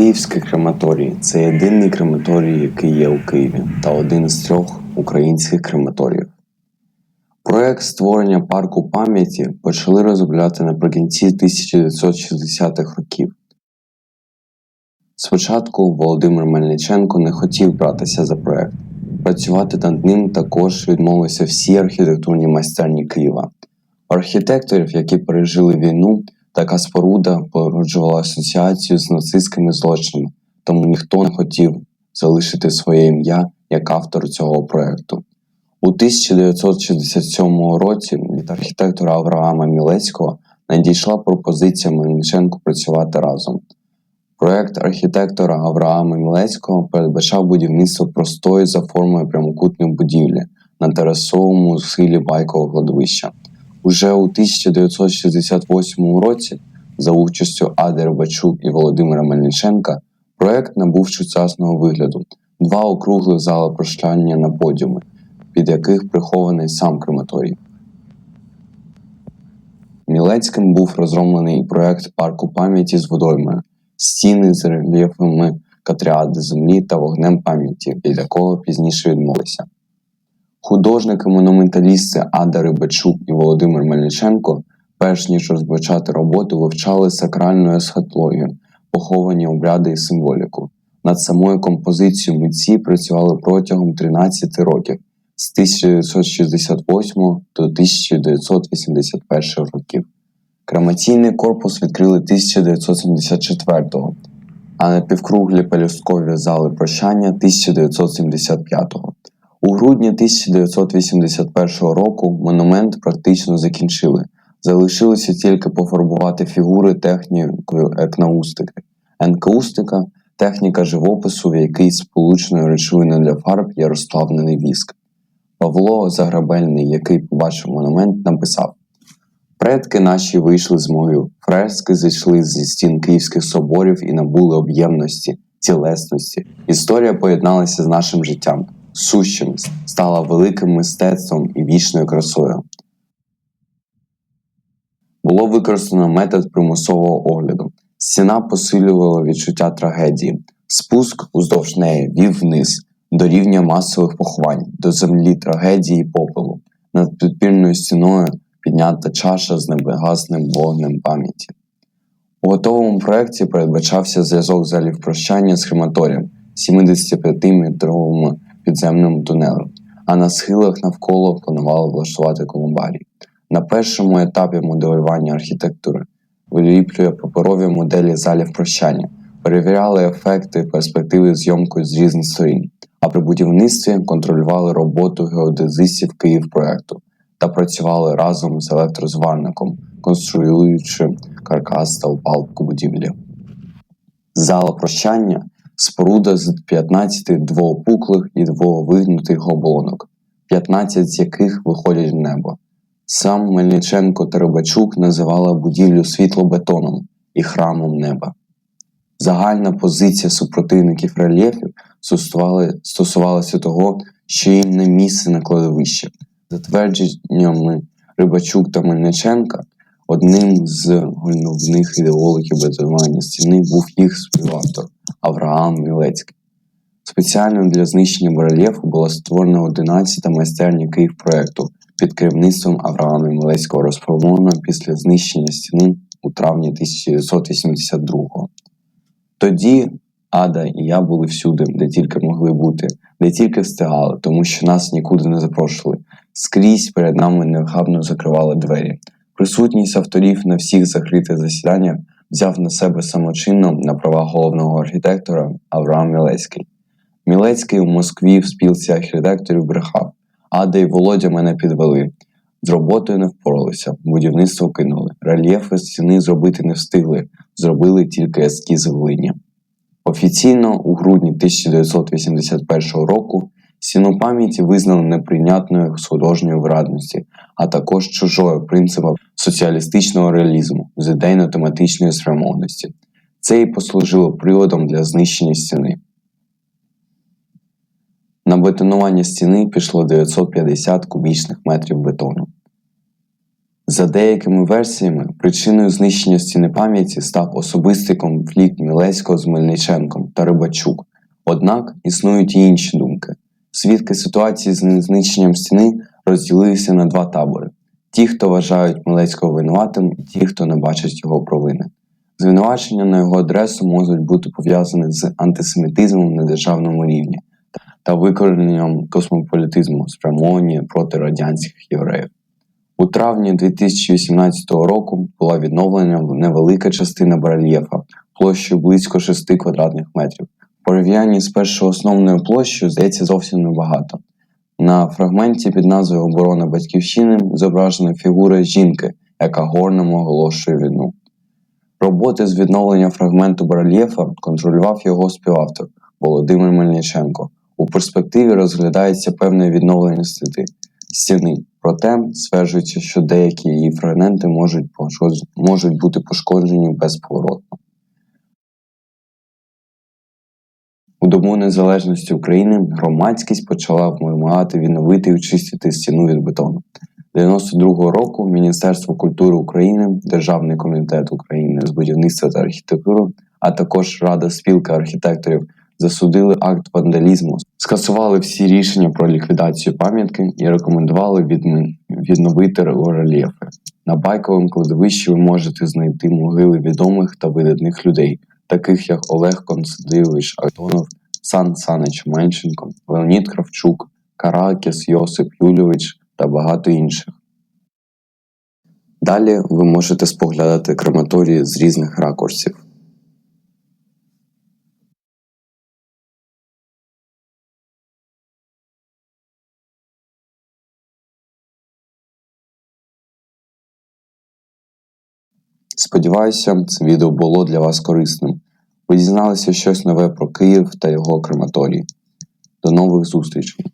Київський крематорій це єдиний крематорій, який є у Києві, та один з трьох українських крематоріїв. Проект створення парку пам'яті почали розробляти наприкінці 1960-х років. Спочатку Володимир Мельниченко не хотів братися за проект. Працювати над ним також відмовилися всі архітектурні майстерні Києва. Архітекторів, які пережили війну, така споруда породжувала асоціацію з нацистськими злочинами, тому ніхто не хотів залишити своє ім'я як автор цього проекту. У 1967 році від архітектора Авраама Мілецького надійшла пропозиція Мельниченку працювати разом. Проект архітектора Авраама Мілецького передбачав будівництво простої за формою прямокутної будівлі на терасовому схилі байкового кладовища. Уже у 1968 році, за участю Ади Рибачук і Володимира Мельниченка, проект набув сучасного вигляду: два округлих зали прощання на подіуми, під яких прихований сам крематорій. Мілецьким був розроблений проект парку пам'яті з водоймою, стіни з рельєфами катріади землі та вогнем пам'яті, від якого пізніше відмовилися. Художники-монументалісти Ада Рибачук і Володимир Мельниченко, перш ніж розпочати роботу, вивчали сакральну есхатологію, поховані обряди і символіку. Над самою композицією митці працювали протягом 13 років з 1968 до 1981 років. Кремаційний корпус відкрили 1974-го, а напівкруглі пелюсткові зали прощання 1975-го. У грудні 1981 року монумент практично закінчили. Залишилося тільки пофарбувати фігури технікою екнаустики. Енкаустика техніка живопису, в якій сполученою речовиною для фарб є розплавлений віск. Павло Заграбельний, який побачив монумент, написав: Предки наші вийшли з могил, фрески зійшли зі стін київських соборів і набули об'ємності, цілесності. Історія поєдналася з нашим життям, сущим, стала великим мистецтвом і вічною красою. Було використано метод примусового огляду. Стіна посилювала відчуття трагедії. Спуск уздовж неї вів вниз до рівня масових поховань, до землі трагедії попелу. Над підпільною стіною піднята чаша з небегасним вогнем пам'яті. У готовому проєкті передбачався зв'язок залів прощання з крематорієм 75-метровим підземним тунелем, а на схилах навколо планували влаштувати колумбарій. На першому етапі моделювання архітектури виліплює паперові моделі залів прощання, перевіряли ефекти перспективи зйомкою з різних сторін, а при будівництві контролювали роботу геодезистів Київпроекту та працювали разом з електрозварником, конструюючи каркас та опалубку будівлі. Зала прощання споруда з 15 двоопуклих і двовигнутих оболонок, 15 з яких виходять в небо. Сам Мельниченко та Рибачук називали будівлю світлобетоном і храмом неба. Загальна позиція супротивників рельєфів стосувалася того, що їм не місце на кладовище. За твердженнями Рибачук та Мельниченка, одним з головних ідеологів бетонування стіни був їх співавтор Авраам Мілецький. Спеціально для знищення барельєфу була створена 11-та майстерня Київпроекту під керівництвом Авраама Мілецького, розформована після знищення стіни у травні 1982-го. Тоді Ада і я були всюди, де тільки могли бути, де тільки встигали, тому що нас нікуди не запрошували. Скрізь перед нами невгабно закривали двері. Присутність авторів на всіх закритих засіданнях взяв на себе самочинно на права головного архітектора Авраам Мілецький. Мілецький у Москві в спілці архітекторів брехав. Ада і Володя мене підвели. З роботою не впоралися, будівництво кинули. Рельєфи стіни зробити не встигли, зробили тільки ескіз глині. Офіційно у грудні 1981 року стіну пам'яті визнали неприйнятною художньої вирадності, а також чужою принципом соціалістичного реалізму з ідейно-тематичної спрямованості. Це і послужило приводом для знищення стіни. На бетонування стіни пішло 950 кубічних метрів бетону. За деякими версіями, причиною знищення стіни пам'яті став особистий конфлікт Мілецького з Мельниченком та Рибачук. Однак існують і інші думки. Свідки ситуації з знищенням стіни розділилися на два табори: ті, хто вважають Мілецького винуватим, і ті, хто не бачать його провини. Звинувачення на його адресу можуть бути пов'язані з антисемітизмом на державному рівні та викорененням космополітизму, спрямовані проти радянських євреїв. У травні 2018 року була відновлена невелика частина барельєфа площею близько 6 квадратних метрів. Порівнянні з першою основною площею здається зовсім небагато. На фрагменті під назвою Оборона Батьківщини зображена фігура жінки, яка горним оголошує війну. Роботи з відновлення фрагменту барельєфа контролював його співавтор Володимир Мельниченко. У перспективі розглядається певне відновлення стіни, стіни. Проте стверджується, що деякі її фрагменти можуть, можуть бути пошкоджені безповоротно. У Дому Незалежності України громадськість почала вимагати відновити і очистити стіну від бетону. 92-го року Міністерство культури України, Державний комітет України з будівництва та архітектури, а також Рада спілки архітекторів засудили акт вандалізму, скасували всі рішення про ліквідацію пам'ятки і рекомендували відновити рельєфи. На байковому кладовищі ви можете знайти могили відомих та видатних людей, таких як Олег Константинович Антонов, Сан Санич Менченко, Леонід Кравчук, Каракіс Йосип Юльович та багато інших. Далі ви можете споглядати крематорії з різних ракурсів. Сподіваюся, це відео було для вас корисним. Ви дізналися щось нове про Київ та його крематорії. До нових зустрічей!